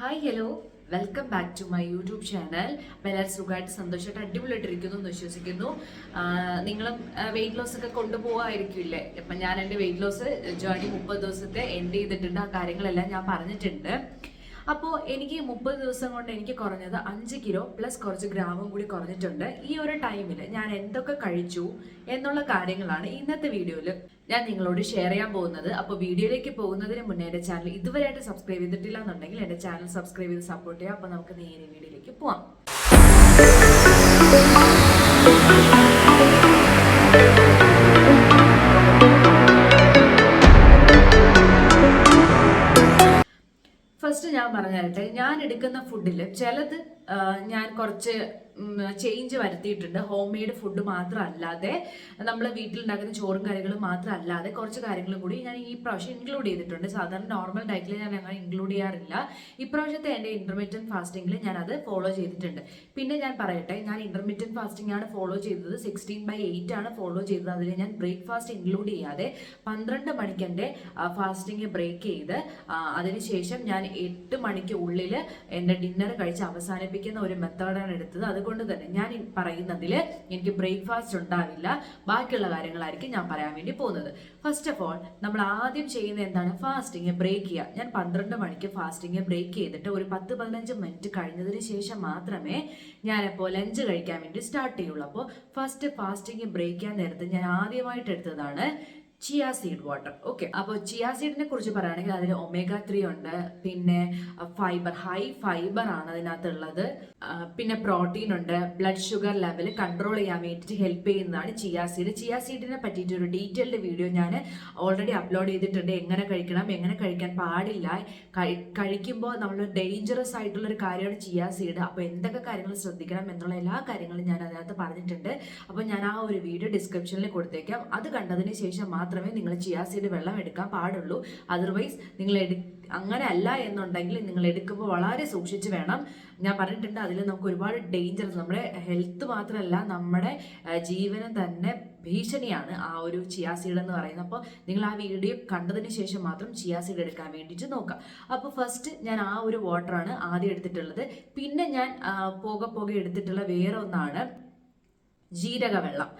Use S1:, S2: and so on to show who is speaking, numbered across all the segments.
S1: Hi hello welcome back to my YouTube channel എല്ലാവരും സുഖമായിട്ട് സന്തോഷമായിട്ട് അടിപൊളിയായിട്ടിരിക്കുന്നു എന്ന് വിശ്വസിക്കുന്നു. നിങ്ങളും വെയിറ്റ് ലോസ് ഒക്കെ കൊണ്ടുപോകാതിരിക്കില്ലേ ഇപ്പം ഞാൻ എന്റെ വെയിറ്റ് ലോസ് ജേർണി മുപ്പത് ദിവസത്തെ എൻഡ് ചെയ്തിട്ടുണ്ട്. ആ കാര്യങ്ങളെല്ലാം ഞാൻ പറഞ്ഞിട്ടുണ്ട്. അപ്പോൾ എനിക്ക് മുപ്പത് ദിവസം കൊണ്ട് എനിക്ക് കുറഞ്ഞത് അഞ്ച് കിലോ പ്ലസ് കുറച്ച് ഗ്രാമും കൂടി കുറഞ്ഞിട്ടുണ്ട്. ഈ ഒരു ടൈമിൽ ഞാൻ എന്തൊക്കെ കഴിച്ചു എന്നുള്ള കാര്യങ്ങളാണ് ഇന്നത്തെ വീഡിയോയിൽ ഞാൻ നിങ്ങളോട് ഷെയർ ചെയ്യാൻ പോകുന്നത്. അപ്പോൾ വീഡിയോയിലേക്ക് പോകുന്നതിന് മുന്നേ എന്റെ ചാനൽ ഇതുവരെയായിട്ട് സബ്സ്ക്രൈബ് ചെയ്തിട്ടില്ല എന്നുണ്ടെങ്കിൽ എന്റെ ചാനൽ സബ്സ്ക്രൈബ് ചെയ്ത് സപ്പോർട്ട് ചെയ്യാം. അപ്പോൾ നമുക്ക് നേരെ വീഡിയോയിലേക്ക് പോവാം. ഫസ്റ്റ് ഞാൻ പറഞ്ഞു തരട്ടെ ഞാൻ എടുക്കുന്ന ഫുഡിൽ ചിലത് ഞാൻ കുറച്ച് ചേഞ്ച് വരുത്തിയിട്ടുണ്ട്. ഹോം മെയ്ഡ് ഫുഡ് മാത്രം അല്ലാതെ നമ്മൾ വീട്ടിലുണ്ടാക്കുന്ന ചോറും കറികളും മാത്രം അല്ലാതെ കുറച്ച് കാര്യങ്ങളും കൂടി ഞാൻ ഈ പ്രാവശ്യം ഇൻക്ലൂഡ് ചെയ്തിട്ടുണ്ട്. സാധാരണ നോർമൽ ഡയറ്റിൽ ഞാൻ അങ്ങനെ ഇൻക്ലൂഡ് ചെയ്യാറില്ല. ഇപ്രാവശ്യത്തെ എന്റെ ഇന്റർമീഡിയറ്റ് ഫാസ്റ്റിംഗിൽ ഞാൻ അത് ഫോളോ ചെയ്തിട്ടുണ്ട്. പിന്നെ ഞാൻ പറയട്ടെ ഞാൻ ഇന്റർമീഡിയറ്റ് ഫാസ്റ്റിംഗ് ആണ് ഫോളോ ചെയ്തത്. സിക്സ്റ്റീൻ ബൈ എയ്റ്റ് ആണ് ഫോളോ ചെയ്തത്. അതിൽ ഞാൻ ബ്രേക്ക്ഫാസ്റ്റ് ഇൻക്ലൂഡ് ചെയ്യാതെ പന്ത്രണ്ട് മണിക്ക് എന്റെ ഫാസ്റ്റിംഗ് ബ്രേക്ക് ചെയ്ത് അതിനുശേഷം ഞാൻ എട്ട് മണിക്ക് ഉള്ളിൽ എന്റെ ഡിന്നർ കഴിച്ച് അവസാനിപ്പിക്കുന്ന ഒരു മെത്തേഡാണ് എടുത്തത്. അതുകൊണ്ട് തന്നെ ഞാൻ പറയുന്നതിൽ എനിക്ക് ബ്രേക്ക്ഫാസ്റ്റ് ഉണ്ടാവില്ല. ബാക്കിയുള്ള കാര്യങ്ങളായിരിക്കും ഞാൻ പറയാൻ വേണ്ടി പോകുന്നത്. ഫസ്റ്റ് ഓഫ് ഓൾ നമ്മൾ ആദ്യം ചെയ്യുന്ന എന്താണ്? ഫാസ്റ്റിംഗ് ബ്രേക്ക് ചെയ്യുക. ഞാൻ പന്ത്രണ്ട് മണിക്ക് ഫാസ്റ്റിംഗ് ബ്രേക്ക് ചെയ്തിട്ട് ഒരു പത്ത് പതിനഞ്ച് മിനിറ്റ് കഴിഞ്ഞതിന് ശേഷം മാത്രമേ ഞാനിപ്പോൾ ലഞ്ച് കഴിക്കാൻ വേണ്ടി സ്റ്റാർട്ട് ചെയ്യുള്ളൂ. അപ്പോൾ ഫസ്റ്റ് ഫാസ്റ്റിംഗ് ബ്രേക്ക് ചെയ്യാൻ നേരത്തെ ഞാൻ ആദ്യമായിട്ട് എടുത്തതാണ് ചിയ സീഡ് വാട്ടർ ഓക്കെ അപ്പോൾ ചിയ സീഡിനെ കുറിച്ച് പറയുകയാണെങ്കിൽ അതിൽ ഒമേഗ ത്രീ ഉണ്ട്. പിന്നെ ഫൈബർ ഹൈ ഫൈബർ ആണ് അതിനകത്തുള്ളത്. പിന്നെ പ്രോട്ടീൻ ഉണ്ട്. ബ്ലഡ് ഷുഗർ ലെവൽ കൺട്രോൾ ചെയ്യാൻ വേണ്ടിയിട്ട് ഹെൽപ്പ് ചെയ്യുന്നതാണ് ചിയ സീഡ് ചിയ സീഡിനെ പറ്റിയിട്ട് ഒരു ഡീറ്റെയിൽഡ് വീഡിയോ ഞാൻ ഓൾറെഡി അപ്ലോഡ് ചെയ്തിട്ടുണ്ട്. എങ്ങനെ കഴിക്കണം എങ്ങനെ കഴിക്കാൻ പാടില്ല. കഴി- കഴിക്കുമ്പോൾ നമ്മൾ ഡേഞ്ചറസ് ആയിട്ടുള്ള ഒരു കാര്യമാണ് ചിയ സീഡ് അപ്പോൾ എന്തൊക്കെ കാര്യങ്ങൾ ശ്രദ്ധിക്കണം എന്നുള്ള എല്ലാ കാര്യങ്ങളും ഞാൻ അതിനകത്ത് പറഞ്ഞിട്ടുണ്ട്. അപ്പോൾ ഞാൻ ആ ഒരു വീഡിയോ ഡിസ്ക്രിപ്ഷനിൽ കൊടുത്തേക്കാം. അത് കണ്ടതിന് ശേഷം മാത്രമേ നിങ്ങൾ ചിയാ സീഡ് വെള്ളം എടുക്കാൻ പാടുള്ളൂ. അതർവൈസ് നിങ്ങൾ എടു അങ്ങനെ അല്ല എന്നുണ്ടെങ്കിൽ നിങ്ങൾ എടുക്കുമ്പോൾ വളരെ സൂക്ഷിച്ച് വേണം. ഞാൻ പറഞ്ഞിട്ടുണ്ട് അതിൽ നമുക്ക് ഒരുപാട് ഡേഞ്ചർ നമ്മുടെ ഹെൽത്ത് മാത്രമല്ല നമ്മുടെ ജീവനം തന്നെ ഭീഷണിയാണ് ആ ഒരു ചിയാ സീഡ് എന്ന് പറയുന്നത്. അപ്പോൾ നിങ്ങൾ ആ വീഡിയോ കണ്ടതിന് ശേഷം മാത്രം ചിയാ സീഡ് എടുക്കാൻ വേണ്ടിയിട്ട് നോക്കാം അപ്പോൾ ഫസ്റ്റ് ഞാൻ ആ ഒരു വാട്ടറാണ് ആദ്യം എടുത്തിട്ടുള്ളത്. പിന്നെ ഞാൻ പോകെ പോകെ എടുത്തിട്ടുള്ള വേറെ ഒന്നാണ് ജീരകവെള്ളം.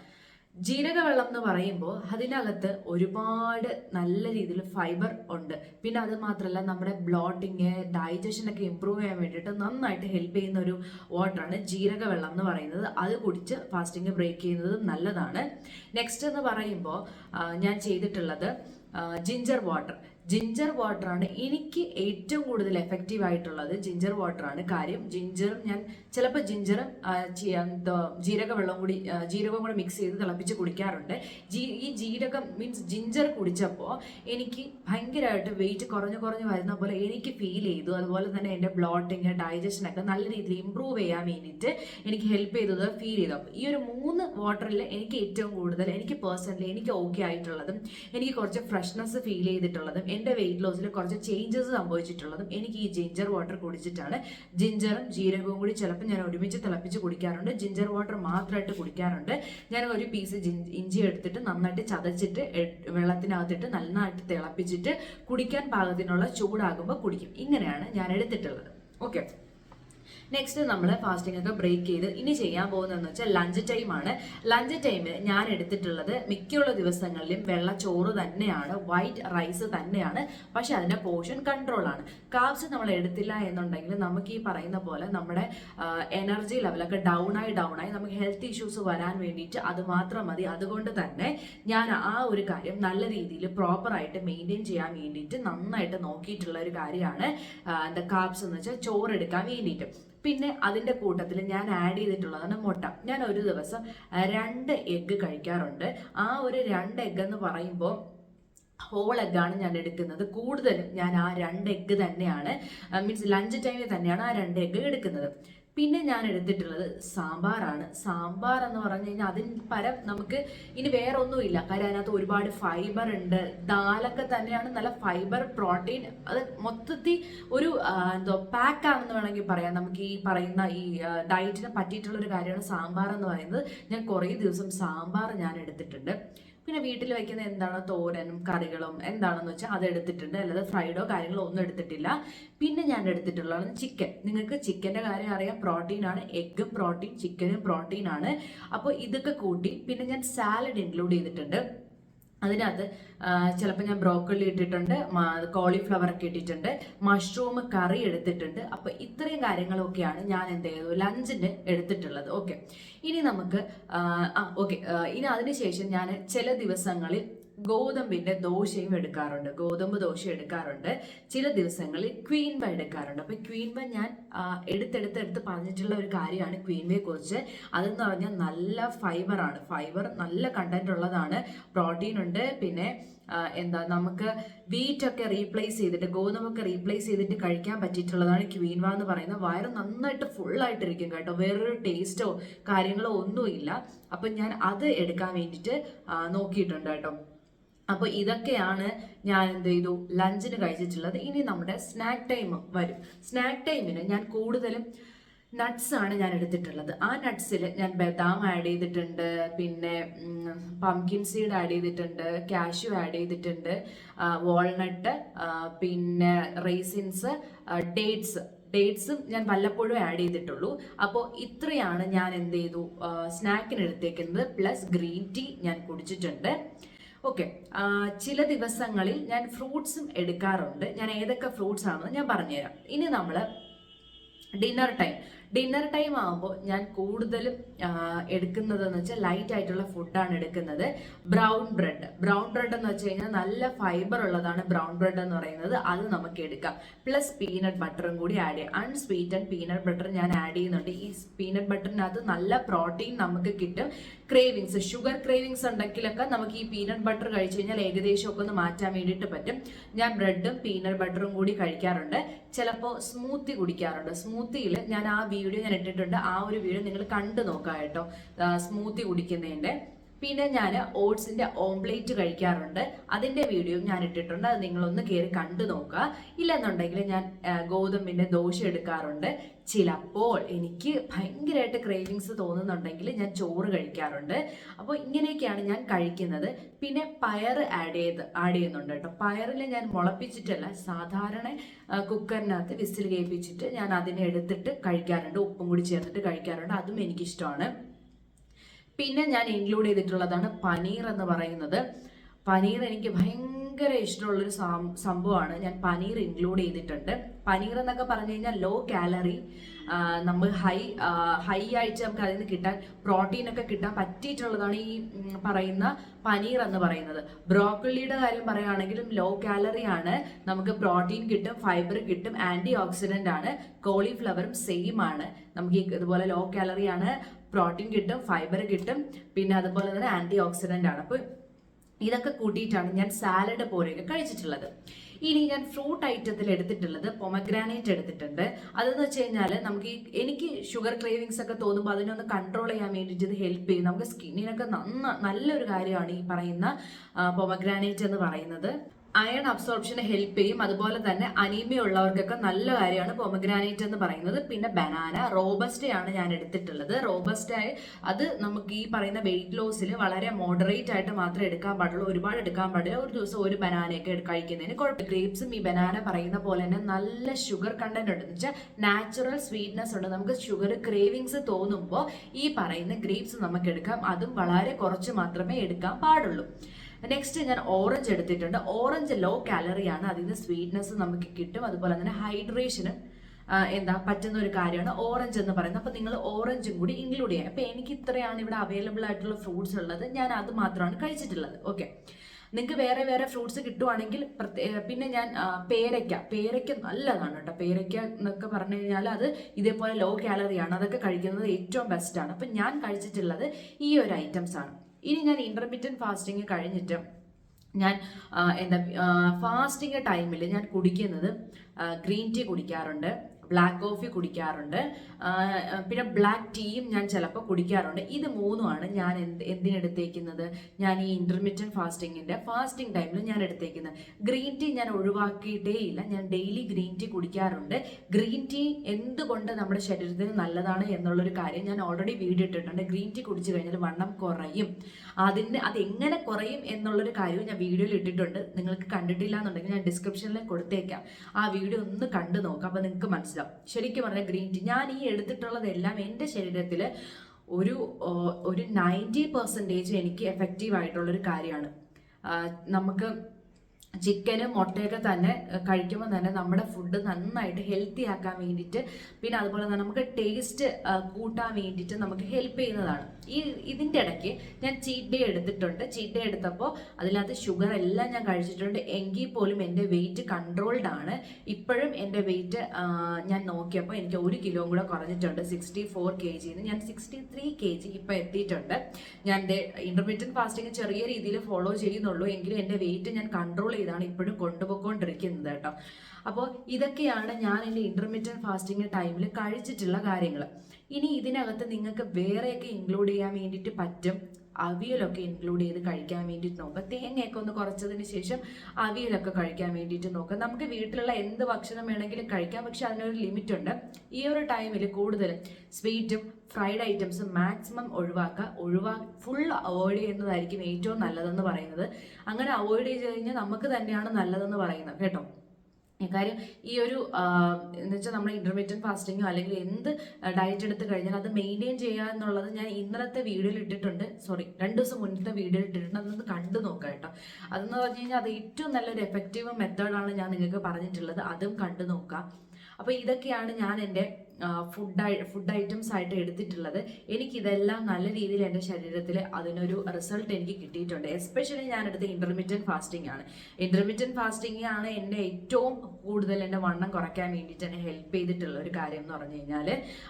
S1: ജീരകവെള്ളം എന്ന് പറയുമ്പോൾ അതിനകത്ത് ഒരുപാട് നല്ല രീതിയിൽ ഫൈബർ ഉണ്ട്. പിന്നെ അത് മാത്രമല്ല നമ്മുടെ ബ്ലോട്ടിങ് ഡൈജഷൻ ഒക്കെ ഇമ്പ്രൂവ് ചെയ്യാൻ വേണ്ടിയിട്ട് നന്നായിട്ട് ഹെൽപ്പ് ചെയ്യുന്ന ഒരു വാട്ടറാണ് ജീരകവെള്ളം എന്ന് പറയുന്നത്. അത് കുടിച്ച് ഫാസ്റ്റിംഗ് ബ്രേക്ക് ചെയ്യുന്നത് നല്ലതാണ്. നെക്സ്റ്റ് എന്ന് പറയുമ്പോൾ ഞാൻ ചെയ്തിട്ടുള്ളത് ജിഞ്ചർ വാട്ടർ ജിഞ്ചർ വാട്ടറാണ് എനിക്ക് ഏറ്റവും കൂടുതൽ എഫക്റ്റീവ് ആയിട്ടുള്ളത് ജിഞ്ചർ വാട്ടറാണ് കാര്യം ജിഞ്ചറും ഞാൻ ചിലപ്പോൾ ജിഞ്ചറും ജീരക വെള്ളം കൂടി ജീരകം കൂടെ മിക്സ് ചെയ്ത് തിളപ്പിച്ച് കുടിക്കാറുണ്ട്. ഈ ജീരകം മീൻസ് ജിഞ്ചർ കുടിച്ചപ്പോൾ എനിക്ക് ഭയങ്കരമായിട്ട് വെയിറ്റ് കുറഞ്ഞു കുറഞ്ഞു വരുന്ന പോലെ എനിക്ക് ഫീൽ ചെയ്തു. അതുപോലെ തന്നെ എന്റെ ബ്ലോട്ടിങ് ഡൈജഷനൊക്കെ നല്ല രീതിയിൽ ഇമ്പ്രൂവ് ചെയ്യാൻ വേണ്ടിയിട്ട് എനിക്ക് ഹെൽപ്പ് ചെയ്തത് ഫീൽ ചെയ്തു. ഈ ഒരു മൂന്ന് വാട്ടറിൽ എനിക്ക് ഏറ്റവും കൂടുതൽ എനിക്ക് പേഴ്സണലി എനിക്ക് ഓക്കെ ആയിട്ടുള്ളതും എനിക്ക് കുറച്ച് ഫ്രഷ്നെസ് ഫീൽ ചെയ്തിട്ടുള്ളതും എന്റെ വെയിറ്റ് ലോസിൽ കുറച്ച് ചേഞ്ചസ് സംഭവിച്ചിട്ടുള്ളതും എനിക്ക് ഈ ജിഞ്ചർ വാട്ടർ കുടിച്ചിട്ടാണ്. ജിഞ്ചറും ജീരകവും കൂടി ചിലപ്പോൾ ഞാൻ ഒരുമിച്ച് തിളപ്പിച്ച് കുടിക്കാറുണ്ട്. ജിഞ്ചർ വാട്ടർ മാത്രമായിട്ട് കുടിക്കാറുണ്ട്. ഞാൻ ഒരു പീസ് ഇഞ്ചി എടുത്തിട്ട് നന്നായിട്ട് ചതച്ചിട്ട് വെള്ളത്തിനകത്തിട്ട് നന്നായിട്ട് തിളപ്പിച്ചിട്ട് കുടിക്കാൻ പാകത്തിനുള്ള ചൂടാകുമ്പോൾ കുടിക്കും. ഇങ്ങനെയാണ് ഞാൻ എടുത്തിട്ടുള്ളത്. ഓക്കെ നെക്സ്റ്റ് നമ്മൾ ഫാസ്റ്റിംഗ് ഒക്കെ ബ്രേക്ക് ചെയ്ത് ഇനി ചെയ്യാൻ പോകുന്നതെന്ന് വെച്ചാൽ ലഞ്ച് ടൈമാണ് ലഞ്ച് ടൈമിൽ ഞാൻ എടുത്തിട്ടുള്ളത് മിക്കുള്ള ദിവസങ്ങളിലും വെള്ള ചോറ് തന്നെയാണ് വൈറ്റ് റൈസ് തന്നെയാണ്. പക്ഷെ അതിന്റെ പോർഷൻ കൺട്രോൾ ആണ്. കാബ്സ് നമ്മൾ എടുത്തില്ല എന്നുണ്ടെങ്കിൽ നമുക്ക് ഈ പറയുന്ന പോലെ നമ്മുടെ എനർജി ലെവലൊക്കെ ഡൗൺ ആയി ഡൗൺ ആയി നമുക്ക് ഹെൽത്ത് ഇഷ്യൂസ് വരാൻ വേണ്ടിയിട്ട് അത് മാത്രം മതി. അതുകൊണ്ട് തന്നെ ഞാൻ ആ ഒരു കാര്യം നല്ല രീതിയിൽ പ്രോപ്പറായിട്ട് മെയിന്റെയിൻ ചെയ്യാൻ വേണ്ടിയിട്ട് നന്നായിട്ട് നോക്കിയിട്ടുള്ള ഒരു കാര്യമാണ് എന്താ കാബ്സ് എന്ന് വെച്ചാൽ ചോറ് എടുക്കാൻ വേണ്ടിയിട്ട്. പിന്നെ അതിന്റെ കൂട്ടത്തിൽ ഞാൻ ആഡ് ചെയ്തിട്ടുള്ളതാണ് മുട്ട. ഞാൻ ഒരു ദിവസം രണ്ട് എഗ്ഗ് കഴിക്കാറുണ്ട്. ആ ഒരു രണ്ട് എഗ്ഗ് എന്ന് പറയുമ്പോൾ ഹോൾ എഗ്ഗാണ് ഞാൻ എടുക്കുന്നത്. കൂടുതലും ഞാൻ ആ രണ്ട് എഗ്ഗ് തന്നെയാണ് മീൻസ് ലഞ്ച് ടൈമിൽ തന്നെയാണ് ആ രണ്ട് എഗ്ഗ് എടുക്കുന്നത്. പിന്നെ ഞാൻ എടുത്തിട്ടുള്ളത് സാമ്പാറാണ്. സാമ്പാർ എന്ന് പറഞ്ഞു കഴിഞ്ഞാൽ അതിന് പരം നമുക്ക് ഇനി വേറെ ഒന്നുമില്ല കാര്യം അതിനകത്ത് ഒരുപാട് ഫൈബർ ഉണ്ട്. ദാലൊക്കെ തന്നെയാണ് നല്ല ഫൈബർ പ്രോട്ടീൻ അത് മൊത്തത്തിൽ ഒരു എന്തോ പാക്ക് ആണെന്ന് വേണമെങ്കിൽ പറയാം. നമുക്ക് ഈ പറയുന്ന ഈ ഡയറ്റിനെ പറ്റിയിട്ടുള്ള ഒരു കാര്യമാണ് സാമ്പാർ എന്ന് പറയുന്നത്. ഞാൻ കുറേ ദിവസം സാമ്പാർ ഞാൻ എടുത്തിട്ടുണ്ട്. പിന്നെ വീട്ടിൽ വയ്ക്കുന്ന എന്താണോ തോരനും കറികളും എന്താണെന്ന് വെച്ചാൽ അത് എടുത്തിട്ടുണ്ട്. അല്ലാതെ ഫ്രൈഡോ കാര്യങ്ങളോ ഒന്നും എടുത്തിട്ടില്ല. പിന്നെ ഞാൻ എടുത്തിട്ടുള്ളതാണ് ചിക്കൻ നിങ്ങൾക്ക് ചിക്കന്റെ കാര്യം അറിയാം. പ്രോട്ടീൻ ആണ്. എഗ്ഗും പ്രോട്ടീൻ ചിക്കനും പ്രോട്ടീൻ ആണ്. അപ്പോൾ ഇതൊക്കെ കൂട്ടി പിന്നെ ഞാൻ സാലഡ് ഇൻക്ലൂഡ് ചെയ്തിട്ടുണ്ട്. അതിനകത്ത് ചിലപ്പോൾ ഞാൻ ബ്രോക്കോളി ഇട്ടിട്ടുണ്ട് കോളിഫ്ലവർ ഒക്കെ ഇട്ടിട്ടുണ്ട് മഷ്റൂം കറി എടുത്തിട്ടുണ്ട്. അപ്പോൾ ഇത്രയും കാര്യങ്ങളൊക്കെയാണ് ഞാൻ എന്ത് ചെയ്തു ലഞ്ചിന് എടുത്തിട്ടുള്ളത്. ഓക്കെ ഇനി നമുക്ക് ഓക്കെ ഇനി അതിനുശേഷം ഞാൻ ചില ദിവസങ്ങളിൽ ഗോതമ്പിന്റെ ദോശയും എടുക്കാറുണ്ട്. ഗോതമ്പ് ദോശ എടുക്കാറുണ്ട്. ചില ദിവസങ്ങളിൽ ക്വീൻ ബ എടുക്കാറുണ്ട്. അപ്പൊ ക്വീൻ ബ ഞാൻ എടുത്തെടുത്ത് എടുത്ത് പറഞ്ഞിട്ടുള്ള ഒരു കാര്യമാണ് ക്വീൻബയെ കുറിച്ച്. അതെന്ന് പറഞ്ഞാൽ നല്ല ഫൈബർ ആണ്. ഫൈബർ നല്ല കണ്ടന്റ് ഉള്ളതാണ്. പ്രോട്ടീൻ ഉണ്ട്. പിന്നെ എന്താ നമുക്ക് വീറ്റ് ഒക്കെ റീപ്ലേസ് ചെയ്തിട്ട് ഗോതമ്പൊക്കെ റീപ്ലേസ് ചെയ്തിട്ട് കഴിക്കാൻ പറ്റിയിട്ടുള്ളതാണ് ക്വീൻവ എന്ന് പറയുന്നത്. വയറ് നന്നായിട്ട് ഫുൾ ആയിട്ടിരിക്കും കേട്ടോ. വേറൊരു ടേസ്റ്റോ കാര്യങ്ങളോ ഒന്നുമില്ല. അപ്പം ഞാൻ അത് എടുക്കാൻ വേണ്ടിയിട്ട് നോക്കിയിട്ടുണ്ട് കേട്ടോ. അപ്പോൾ ഇതൊക്കെയാണ് ഞാൻ എന്ത് ചെയ്തു? ലഞ്ചിന് കഴിച്ചിട്ടുള്ളത്. ഇനി നമ്മുടെ സ്നാക്ക് ടൈം വരും. സ്നാക്ക് ടൈമിന് ഞാൻ കൂടുതലും നട്ട്സ് ആണ് ഞാൻ എടുത്തിട്ടുള്ളത്. ആ നട്ട്സിൽ ഞാൻ ബദാം ആഡ് ചെയ്തിട്ടുണ്ട്. പിന്നെ പംകിൻ സീഡ് ആഡ് ചെയ്തിട്ടുണ്ട്. കാഷ്യൂ ആഡ് ചെയ്തിട്ടുണ്ട്. വാൾനട്ട് പിന്നെ റേസിൻസ് ഡേറ്റ്സ് ഡേറ്റ്സും ഞാൻ വല്ലപ്പോഴും ആഡ് ചെയ്തിട്ടുള്ളൂ. അപ്പോൾ ഇത്രയാണ് ഞാൻ എന്ത് ചെയ്തു? സ്നാക്കിന് എടുത്തേക്കുന്നത്. പ്ലസ് ഗ്രീൻ ടീ ഞാൻ കുടിച്ചിട്ടുണ്ട്. ഓക്കെ ചില ദിവസങ്ങളിൽ ഞാൻ ഫ്രൂട്ട്സും എടുക്കാറുണ്ട്. ഞാൻ ഏതൊക്കെ ഫ്രൂട്ട്സ് ആണെന്ന് ഞാൻ പറഞ്ഞുതരാം. ഇനി നമ്മൾ ഡിന്നർ ടൈം ഡിന്നർ ടൈം ആകുമ്പോൾ ഞാൻ കൂടുതലും എടുക്കുന്നതെന്ന് വെച്ചാൽ ലൈറ്റ് ആയിട്ടുള്ള ഫുഡാണ് എടുക്കുന്നത്. ബ്രൗൺ ബ്രെഡ് ബ്രൗൺ ബ്രെഡ് എന്ന് വെച്ച് കഴിഞ്ഞാൽ നല്ല ഫൈബർ ഉള്ളതാണ് ബ്രൗൺ ബ്രെഡ് എന്ന് പറയുന്നത്. അത് നമുക്ക് എടുക്കാം. പ്ലസ് പീനട്ട് ബട്ടറും കൂടി ആഡ് ചെയ്യാം. അൺസ്വീറ്റൻ പീനട്ട് ബട്ടർ ഞാൻ ആഡ് ചെയ്യുന്നുണ്ട്. ഈ പീനട്ട് ബട്ടറിനകത്ത് നല്ല പ്രോട്ടീൻ നമുക്ക് കിട്ടും. ക്രേവിങ്സ് ഷുഗർ ക്രേവിങ്സ് ഉണ്ടെങ്കിലൊക്കെ നമുക്ക് ഈ പീനട്ട് ബട്ടർ കഴിച്ചു കഴിഞ്ഞാൽ ഏകദേശം ഒക്കെ ഒന്ന് മാറ്റാൻ വേണ്ടിയിട്ട് പറ്റും. ഞാൻ ബ്രെഡും പീനട്ട് ബട്ടറും കൂടി കഴിക്കാറുണ്ട്. ചിലപ്പോൾ സ്മൂത്തി കുടിക്കാറുണ്ട്. സ്മൂത്തിയിൽ ഞാൻ ആ വീഡിയോ ഞാൻ ഇട്ടിട്ടുണ്ട്. ആ ഒരു വീഡിയോ നിങ്ങൾ കണ്ടു നോക്കാം കേട്ടോ. സ്മൂത്തി കുടിക്കുന്നതിന്റെ. പിന്നെ ഞാൻ ഓട്സിന്റെ ഓംപ്ലേറ്റ് കഴിക്കാറുണ്ട്. അതിന്റെ വീഡിയോ ഞാൻ ഇട്ടിട്ടുണ്ട്. അത് നിങ്ങളൊന്ന് കയറി കണ്ടു നോക്കുക. ഇല്ലെന്നുണ്ടെങ്കിൽ ഞാൻ ഗോതമ്പിന്റെ ദോശ എടുക്കാറുണ്ട്. ചിലപ്പോൾ എനിക്ക് ഭയങ്കരമായിട്ട് ക്രേവിങ്സ് തോന്നുന്നുണ്ടെങ്കിൽ ഞാൻ ചോറ് കഴിക്കാറുണ്ട്. അപ്പോൾ ഇങ്ങനെയൊക്കെയാണ് ഞാൻ കഴിക്കുന്നത്. പിന്നെ പയർ ആഡ് ചെയ്ത് ആഡ് ചെയ്യുന്നുണ്ട് കേട്ടോ. പയറിൽ ഞാൻ മുളപ്പിച്ചിട്ടല്ല സാധാരണ കുക്കറിനകത്ത് വിസിൽ കേൾപ്പിച്ചിട്ട് ഞാൻ അതിനെ എടുത്തിട്ട് കഴിക്കാറുണ്ട്. ഉപ്പും കൂടി ചേർത്തിട്ട് കഴിക്കാറുണ്ട്. അതും എനിക്കിഷ്ടമാണ്. പിന്നെ ഞാൻ ഇൻക്ലൂഡ് ചെയ്തിട്ടുള്ളതാണ് പനീർ എന്ന് പറയുന്നത്. പനീർ എനിക്ക് ഭയങ്കര ഇഷ്ടമുള്ളൊരു സംഭവമാണ്. ഞാൻ പനീർ ഇൻക്ലൂഡ് ചെയ്തിട്ടുണ്ട്. പനീർ എന്നൊക്കെ പറഞ്ഞു കഴിഞ്ഞാൽ ലോ കാലറി നമ്മൾ ഹൈ ഹൈ ആയിട്ട് നമുക്ക് അതിൽ നിന്ന് കിട്ടാൻ പ്രോട്ടീൻ ഒക്കെ കിട്ടാൻ പറ്റിയിട്ടുള്ളതാണ് ഈ പറയുന്ന പനീർ എന്ന് പറയുന്നത്. ബ്രോക്കോളിയുടെ കാര്യം പറയുകയാണെങ്കിലും ലോ കാലറി ആണ്. നമുക്ക് പ്രോട്ടീൻ കിട്ടും ഫൈബർ കിട്ടും ആന്റി ഓക്സിഡന്റ് ആണ് കോളിഫ്ലവറും സെയിം ആണ്. നമുക്ക് ഇതുപോലെ ലോ കാലറി ആണ്. പ്രോട്ടീൻ കിട്ടും ഫൈബർ കിട്ടും പിന്നെ അതുപോലെ തന്നെ ആന്റി ഓക്സിഡന്റ് ആണ്. അപ്പോൾ ഇതൊക്കെ കൂട്ടിയിട്ടാണ് ഞാൻ സാലഡ് പോലെയൊക്കെ കഴിച്ചിട്ടുള്ളത്. ഇനി ഞാൻ ഫ്രൂട്ട് ഐറ്റത്തിൽ എടുത്തിട്ടുള്ളത് പൊമഗ്രാനൈറ്റ് എടുത്തിട്ടുണ്ട്. അതെന്ന് വെച്ച് കഴിഞ്ഞാൽ നമുക്ക് ഈ എനിക്ക് ഷുഗർ ക്രേവിങ്സ് ഒക്കെ തോന്നുമ്പോൾ അതിനൊന്ന് കൺട്രോൾ ചെയ്യാൻ വേണ്ടിയിട്ട് ഇത് ഹെൽപ്പ് ചെയ്യും. നമുക്ക് സ്കിന്നിനൊക്കെ നന്ന നല്ലൊരു കാര്യമാണ് ഈ പറയുന്ന പൊമഗ്രാനൈറ്റ് എന്ന് പറയുന്നത്. അയൺ അബ്സോർപ്ഷന് ഹെൽപ്പ് ചെയ്യും. അതുപോലെ തന്നെ അനീമിയ ഉള്ളവർക്കൊക്കെ നല്ല കാര്യമാണ് പൊമഗ്രാനൈറ്റ് എന്ന് പറയുന്നത്. പിന്നെ ബനാന റോബസ്റ്റ് ആണ് ഞാൻ എടുത്തിട്ടുള്ളത്. ആയി അത് നമുക്ക് ഈ പറയുന്ന വെയിറ്റ് ലോസിൽ വളരെ മോഡറേറ്റ് ആയിട്ട് മാത്രമേ എടുക്കാൻ പാടുള്ളൂ. ഒരുപാട് എടുക്കാൻ പാടില്ല. ഒരു ദിവസം ഒരു ബനാനയൊക്കെ കഴിക്കുന്നതിന് കുഴപ്പമില്ല. ഗ്രേപ്സും ഈ ബനാന പറയുന്ന പോലെ തന്നെ നല്ല ഷുഗർ കണ്ടന്റ് ഉണ്ട്. എന്ന് വെച്ചാൽ നാച്ചുറൽ സ്വീറ്റ്നെസ് ഉണ്ട്. നമുക്ക് ഷുഗർ ക്രേവിങ്സ് തോന്നുമ്പോൾ ഈ പറയുന്ന ഗ്രേപ്സ് നമുക്ക് എടുക്കാം. അതും വളരെ കുറച്ച് മാത്രമേ എടുക്കാൻ പാടുള്ളൂ. നെക്സ്റ്റ് ഞാൻ ഓറഞ്ച് എടുത്തിട്ടുണ്ട്. ഓറഞ്ച് ലോ കാലറിയാണ് അതിൽ നിന്ന് സ്വീറ്റ്നെസ് നമുക്ക് കിട്ടും. അതുപോലെ തന്നെ ഹൈഡ്രേഷന് എന്താ പറ്റുന്ന ഒരു കാര്യമാണ്. ഓറഞ്ച് എന്ന് പറയുന്നത്. അപ്പോൾ നിങ്ങൾ ഓറഞ്ചും കൂടി ഇൻക്ലൂഡ് ചെയ്യാം. അപ്പോൾ എനിക്ക് ഇത്രയാണ് ഇവിടെ അവൈലബിൾ ആയിട്ടുള്ള ഫ്രൂട്ട്സ് ഉള്ളത്. ഞാൻ അത് മാത്രമാണ് കഴിച്ചിട്ടുള്ളത്. ഓക്കെ നിങ്ങൾക്ക് വേറെ വേറെ ഫ്രൂട്ട്സ് കിട്ടുവാണെങ്കിൽ പിന്നെ ഞാൻ പേരയ്ക്ക. പേരയ്ക്ക നല്ലതാണ് കേട്ടോ. പേരയ്ക്ക എന്നൊക്കെ പറഞ്ഞു കഴിഞ്ഞാൽ അത് ഇതേപോലെ ലോ കാലറിയാണ് അതൊക്കെ കഴിക്കുന്നത് ഏറ്റവും ബെസ്റ്റാണ് അപ്പം ഞാൻ കഴിച്ചിട്ടുള്ളത് ഈ ഒരു ഐറ്റംസ് ആണ്. ഇനി ഞാൻ ഇന്റർമീഡിയറ്റ് ഫാസ്റ്റിംഗ് കഴിഞ്ഞിട്ട് ഞാൻ എന്താ ഫാസ്റ്റിംഗ് ടൈമിൽ ഞാൻ കുടിക്കുന്നത് ഗ്രീൻ ടീ കുടിക്കാറുണ്ട്. ബ്ലാക്ക് കോഫി കുടിക്കാറുണ്ട്. പിന്നെ ബ്ലാക്ക് ടീയും ഞാൻ ചിലപ്പോൾ കുടിക്കാറുണ്ട്. ഇത് മൂന്നുമാണ് ഞാൻ എന്ത് എന്തിനെടുത്തേക്കുന്നത്? ഞാൻ ഈ ഇന്റർമീഡിയറ്റ് ഫാസ്റ്റിങ്ങിന്റെ ഫാസ്റ്റിംഗ് ടൈമിൽ ഞാൻ എടുത്തേക്കുന്നത്. ഗ്രീൻ ടീ ഞാൻ ഒഴിവാക്കിയിട്ടേ ഇല്ല. ഞാൻ ഡെയിലി ഗ്രീൻ ടീ കുടിക്കാറുണ്ട്. ഗ്രീൻ ടീ എന്തുകൊണ്ട് നമ്മുടെ ശരീരത്തിന് നല്ലതാണ് എന്നുള്ളൊരു കാര്യം ഞാൻ ഓൾറെഡി വീഡിയോ ഇട്ടിട്ടുണ്ട് ഗ്രീൻ ടീ കുടിച്ചു കഴിഞ്ഞാൽ വണ്ണം കുറയും. അതിന് അതെങ്ങനെ കുറയും എന്നുള്ളൊരു കാര്യവും ഞാൻ വീഡിയോയിൽ ഇട്ടിട്ടുണ്ട്. നിങ്ങൾക്ക് കണ്ടിട്ടില്ല എന്നുണ്ടെങ്കിൽ ഞാൻ ഡിസ്ക്രിപ്ഷനിൽ കൊടുത്തേക്കാം. ആ വീഡിയോ ഒന്ന് കണ്ടു നോക്കാം. അപ്പോൾ നിങ്ങൾക്ക് മനസ്സിലാവും. ശരിക്കും പറഞ്ഞാൽ ഗ്രീൻ ടീ. ഞാൻ ഈ എടുത്തിട്ടുള്ളതെല്ലാം എന്റെ ശരീരത്തിൽ ഒരു ഒരു നയന്റി പെർസെന്റേജ് എനിക്ക് എഫക്റ്റീവ് ആയിട്ടുള്ളൊരു കാര്യമാണ്. നമുക്ക് ചിക്കനും മുട്ടയൊക്കെ തന്നെ കഴിക്കുമ്പോൾ തന്നെ നമ്മുടെ ഫുഡ് നന്നായിട്ട് ഹെൽത്തി ആക്കാൻ വേണ്ടിയിട്ട് പിന്നെ അതുപോലെ തന്നെ നമുക്ക് ടേസ്റ്റ് കൂട്ടാൻ വേണ്ടിയിട്ട് നമുക്ക് ഹെൽപ്പ് ചെയ്യുന്നതാണ്. ഈ ഇതിന്റെ ഇടയ്ക്ക് ഞാൻ ചീറ്റ് ഡേ എടുത്തിട്ടുണ്ട്. ചീറ്റ് ഡേ എടുത്തപ്പോൾ അതിനകത്ത് ഷുഗർ എല്ലാം ഞാൻ കഴിച്ചിട്ടുണ്ട്. എങ്കിൽ പോലും എന്റെ വെയിറ്റ് കൺട്രോൾഡ് ആണ്. ഇപ്പോഴും എന്റെ വെയിറ്റ് ഞാൻ നോക്കിയപ്പോൾ എനിക്ക് ഒരു കിലോ കൂടെ കുറഞ്ഞിട്ടുണ്ട്. സിക്സ്റ്റി ഫോർ കെ ജിന്ന് ഞാൻ സിക്സ്റ്റി ത്രീ കെ ജി ഇപ്പോൾ എത്തിയിട്ടുണ്ട്. ഞാൻ എന്റെ ഇന്റർമീഡിയറ്റ് ഫാസ്റ്റിംഗ് ചെറിയ രീതിയിൽ ഫോളോ ചെയ്യുന്നുള്ളൂ. എങ്കിലും എന്റെ വെയിറ്റ് ഞാൻ കൺട്രോൾ ചെയ്താണ് ഇപ്പോഴും കൊണ്ടുപോയിക്കൊണ്ടിരിക്കുന്നത് കേട്ടോ. അപ്പോൾ ഇതൊക്കെയാണ് ഞാൻ എന്റെ ഇന്റർമീഡിയറ്റ് ഫാസ്റ്റിംഗ് ടൈമിൽ കഴിച്ചിട്ടുള്ള കാര്യങ്ങൾ ഇനി ഇതിനകത്ത് നിങ്ങൾക്ക് വേറെയൊക്കെ ഇൻക്ലൂഡ് ചെയ്യാൻ വേണ്ടിയിട്ട് പറ്റും. അവിയലൊക്കെ ഇൻക്ലൂഡ് ചെയ്ത് കഴിക്കാൻ വേണ്ടിയിട്ട് നോക്കുക തേങ്ങയൊക്കെ ഒന്ന് കുറച്ചതിന് ശേഷം അവിയലൊക്കെ കഴിക്കാൻ വേണ്ടിയിട്ട് നോക്കുക നമുക്ക് വീട്ടിലുള്ള എന്ത് ഭക്ഷണം വേണമെങ്കിലും കഴിക്കാം. പക്ഷെ അതിനൊരു ലിമിറ്റ് ഉണ്ട്. ഈ ഒരു ടൈമിൽ കൂടുതൽ സ്വീറ്റും ഫ്രൈഡ് ഐറ്റംസും മാക്സിമം ഒഴിവാക്കുക. ഒഴിവാ ഫുൾ അവോയ്ഡ് ചെയ്യുന്നതായിരിക്കും ഏറ്റവും നല്ലതെന്ന് പറയുന്നത്. അങ്ങനെ അവോയ്ഡ് ചെയ്ത് കഴിഞ്ഞാൽ നമുക്ക് തന്നെയാണ് നല്ലതെന്ന് പറയുന്നത്. കേട്ടോ? കാര്യം ഈ ഒരു എന്ന് വെച്ചാൽ നമ്മൾ ഇന്റർമീഡിയറ്റ് ഫാസ്റ്റിങ്ങോ അല്ലെങ്കിൽ എന്ത് ഡയറ്റ് എടുത്ത് കഴിഞ്ഞാൽ അത് മെയിന്റെയിൻ ചെയ്യുക എന്നുള്ളത് ഞാൻ ഇന്നലത്തെ വീഡിയോയിൽ ഇട്ടിട്ടുണ്ട്. സോറി രണ്ട് ദിവസം മുന്നത്തെ വീഡിയോയിൽ ഇട്ടിട്ടുണ്ട്. അതൊന്ന് കണ്ടു നോക്കുക കേട്ടോ. അതെന്ന് പറഞ്ഞു കഴിഞ്ഞാൽ അത് ഏറ്റവും നല്ലൊരു എഫക്റ്റീവ് മെത്തേഡാണ് ഞാൻ നിങ്ങൾക്ക് പറഞ്ഞിട്ടുള്ളത്. അതും കണ്ടു നോക്കുക അപ്പോൾ ഇതൊക്കെയാണ് ഞാൻ എന്റെ ഫുഡ് ഫുഡ് ഐറ്റംസ് ആയിട്ട് എടുത്തിട്ടുള്ളത്. എനിക്കിതെല്ലാം നല്ല രീതിയിൽ എന്റെ ശരീരത്തിൽ അതിനൊരു റിസൾട്ട് എനിക്ക് കിട്ടിയിട്ടുണ്ട്. എസ്പെഷ്യലി ഞാൻ എടുത്ത ഇന്റർമീഡിയൻ ഫാസ്റ്റിംഗ് ആണ്. ഇന്റർമീഡിയൻ ഫാസ്റ്റിംഗ് ആണ് എന്നെ ഏറ്റവും കൂടുതൽ എന്റെ വണ്ണം കുറയ്ക്കാൻ വേണ്ടിയിട്ട് എന്നെ ഹെൽപ്പ് ചെയ്തിട്ടുള്ള ഒരു കാര്യം എന്ന് പറഞ്ഞു കഴിഞ്ഞാൽ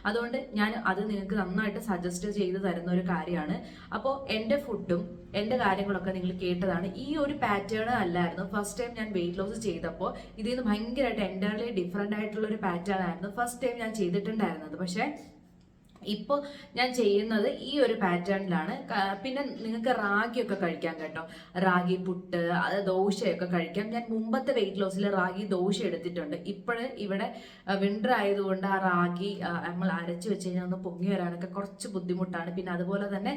S1: അതുകൊണ്ട് ഞാൻ അത് നിങ്ങൾക്ക് നന്നായിട്ട് സജസ്റ്റ് ചെയ്ത് തരുന്ന ഒരു കാര്യമാണ്. അപ്പോൾ എന്റെ ഫുഡും എന്റെ കാര്യങ്ങളൊക്കെ നിങ്ങൾ കേട്ടതാണ്. ഈ ഒരു പാറ്റേൺ അല്ലായിരുന്നു. ഫസ്റ്റ് ടൈം ഞാൻ വെയിറ്റ് ലോസ് ചെയ്തപ്പോൾ ഇതിൽ നിന്ന് ഭയങ്കരമായിട്ട് എന്റർലി ഡിഫറെന്റ് ആയിട്ടുള്ള ഒരു പാറ്റേൺ ആയിരുന്നു. ഫസ്റ്റ് ടൈം ഞാൻ ചെയ്തിട്ടുണ്ടായിരുന്നത്. പക്ഷേ ഇപ്പോൾ ഞാൻ ചെയ്യുന്നത് ഈ ഒരു പാറ്റേണിലാണ്. പിന്നെ നിങ്ങൾക്ക് റാഗിയൊക്കെ കഴിക്കാം കേട്ടോ. റാഗി പുട്ട് അത് ദോശയൊക്കെ കഴിക്കാം. ഞാൻ മുമ്പത്തെ വെയിറ്റ് ലോസിൽ റാഗി ദോശ എടുത്തിട്ടുണ്ട്. ഇപ്പോൾ ഇവിടെ വിന്റർ ആയതുകൊണ്ട് ആ റാഗി നമ്മൾ അരച്ച് വെച്ച് കഴിഞ്ഞാൽ ഒന്ന് പൊങ്ങി വരാനൊക്കെ കുറച്ച് ബുദ്ധിമുട്ടാണ്. പിന്നെ അതുപോലെ തന്നെ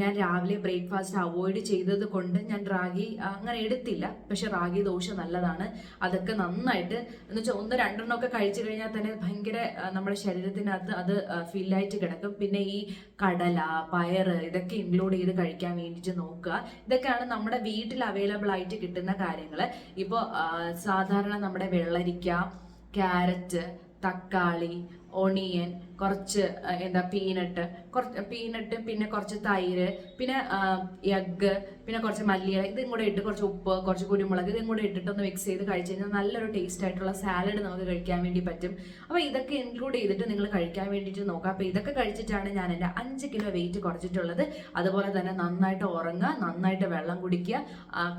S1: ഞാൻ രാവിലെ ബ്രേക്ക്ഫാസ്റ്റ് അവോയ്ഡ് ചെയ്തത് കൊണ്ട് ഞാൻ റാഗി അങ്ങനെ എടുത്തില്ല. പക്ഷെ റാഗി ദോശ നല്ലതാണ്. അതൊക്കെ നന്നായിട്ട് എന്ന് വെച്ചാൽ ഒന്ന് രണ്ടെണ്ണമൊക്കെ കഴിച്ചു കഴിഞ്ഞാൽ തന്നെ ഭയങ്കര നമ്മുടെ ശരീരത്തിനകത്ത് അത് ഫില്ലായിട്ട് കിടക്കും. പിന്നെ ഈ കടല പയറ് ഇതൊക്കെ ഇൻക്ലൂഡ് ചെയ്ത് കഴിക്കാൻ വേണ്ടിയിട്ട് നോക്കുക. ഇതൊക്കെയാണ് നമ്മുടെ വീട്ടിൽ അവൈലബിൾ ആയിട്ട് കിട്ടുന്ന കാര്യങ്ങൾ ഇപ്പോൾ സാധാരണ നമ്മുടെ വെള്ളരിക്ക ക്യാരറ്റ് തക്കാളി ഒണിയൻ കുറച്ച് എന്താ പീനട്ട് കുറച്ച് പീനട്ട് പിന്നെ കുറച്ച് തൈര് പിന്നെ എഗ്ഗ് പിന്നെ കുറച്ച് മല്ലിയില ഇതും കൂടെ ഇട്ട് കുറച്ച് ഉപ്പ് കുറച്ച് കുരുമുളക് ഇതും കൂടെ ഇട്ടിട്ട് ഒന്ന് മിക്സ് ചെയ്ത് കഴിച്ച് കഴിഞ്ഞാൽ നല്ലൊരു ടേസ്റ്റ് ആയിട്ടുള്ള സാലഡ് നമുക്ക് കഴിക്കാൻ വേണ്ടി പറ്റും. അപ്പോൾ ഇതൊക്കെ ഇൻക്ലൂഡ് ചെയ്തിട്ട് നിങ്ങൾ കഴിക്കാൻ വേണ്ടിയിട്ട് നോക്കാം. അപ്പോൾ ഇതൊക്കെ കഴിച്ചിട്ടാണ് ഞാൻ എന്റെ അഞ്ച് കിലോ വെയിറ്റ് കുറച്ചിട്ടുള്ളത്. അതുപോലെ തന്നെ നന്നായിട്ട് ഉറങ്ങുക നന്നായിട്ട് വെള്ളം കുടിക്കുക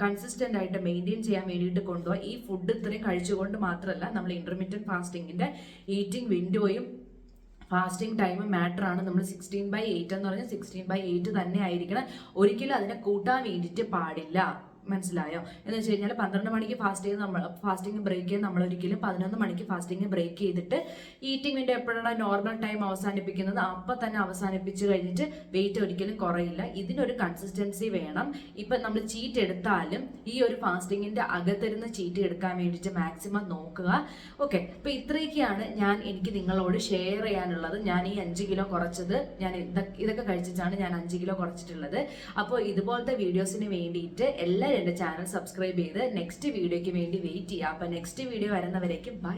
S1: കൺസിസ്റ്റന്റ് ആയിട്ട് മെയിന്റെയിൻ ചെയ്യാൻ വേണ്ടിയിട്ട് കൊണ്ടുപോകുക ഈ ഫുഡ് ഇത്രയും കഴിച്ചുകൊണ്ട് മാത്രമല്ല നമ്മൾ ഇന്റർമീഡിയറ്റ് ഫാസ്റ്റിങ്ങിന്റെ ഈറ്റിംഗ് വിൻഡോയും ഫാസ്റ്റിംഗ് ടൈം മാറ്റർ ആണ്. നമ്മൾ സിക്സ്റ്റീൻ ബൈ എയ്റ്റ് എന്ന് പറഞ്ഞാൽ സിക്സ്റ്റീൻ ബൈ എയ്റ്റ് തന്നെ ആയിരിക്കണം. ഒരിക്കലും അതിനെ കൂട്ടാൻ വേണ്ടിയിട്ട് പാടില്ല. മനസ്സിലായോ? എന്ന് വെച്ച് കഴിഞ്ഞാൽ പന്ത്രണ്ട് മണിക്ക് ഫാസ്റ്റ് ചെയ്ത് നമ്മൾ ഫാസ്റ്റിംഗ് ബ്രേക്ക് ചെയ്ത് നമ്മൾ ഒരിക്കലും പതിനൊന്ന് മണിക്ക് ഫാസ്റ്റിംഗ് ബ്രേക്ക് ചെയ്തിട്ട് ഈറ്റിംഗിന്റെ എപ്പോഴുള്ള നോർമൽ ടൈം അവസാനിപ്പിക്കുന്നത്? അപ്പം തന്നെ അവസാനിപ്പിച്ച് കഴിഞ്ഞിട്ട് വെയിറ്റ് ഒരിക്കലും കുറയില്ല. ഇതിനൊരു കൺസിസ്റ്റൻസി വേണം. ഇപ്പം നമ്മൾ ചീറ്റ് എടുത്താലും ഈ ഒരു ഫാസ്റ്റിങ്ങിന്റെ അകത്തിരുന്ന് ചീറ്റ് എടുക്കാൻ വേണ്ടിയിട്ട് മാക്സിമം നോക്കുക. ഓക്കെ അപ്പോൾ ഇത്രയൊക്കെയാണ് ഞാൻ എനിക്ക് നിങ്ങളോട് ഷെയർ ചെയ്യാനുള്ളത്. ഞാൻ ഈ അഞ്ച് കിലോ കുറച്ചത് ഞാൻ ഇതൊക്കെ കഴിച്ചിട്ടാണ് ഞാൻ അഞ്ച് കിലോ കുറച്ചിട്ടുള്ളത്. അപ്പോൾ ഇതുപോലത്തെ വീഡിയോസിന് വേണ്ടിയിട്ട് എല്ലാവരും എന്റെ ചാനൽ സബ്സ്ക്രൈബ് ചെയ്ത് നെക്സ്റ്റ് വീഡിയോയ്ക്ക് വേണ്ടി വെയിറ്റ് ചെയ്യുക അപ്പോൾ നെക്സ്റ്റ് വീഡിയോ വരുന്നവരേക്കും ബൈ